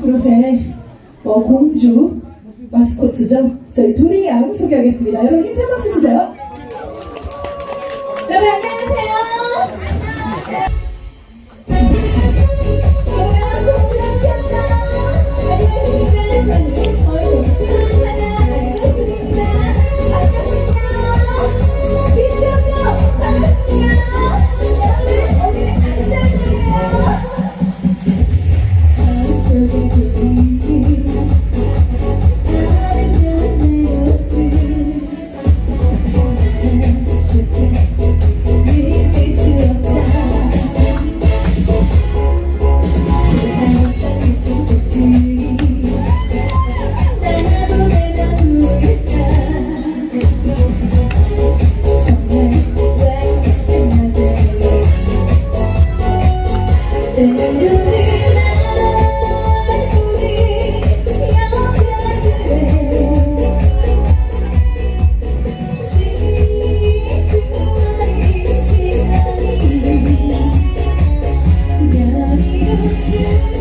미스롯의 어, 공주 마스코트죠. 저희 도리 양 소개하겠습니다. 여러분 힘찬 박수 주세요. 여리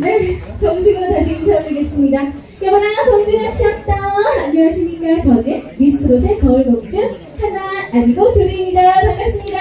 네, 정식으로 다시 인사드리겠습니다. 여보나 공주는 샵다운 안녕하십니까? 저는 미스트롯의 거울공주 하나 아니고 둘입니다. 반갑습니다.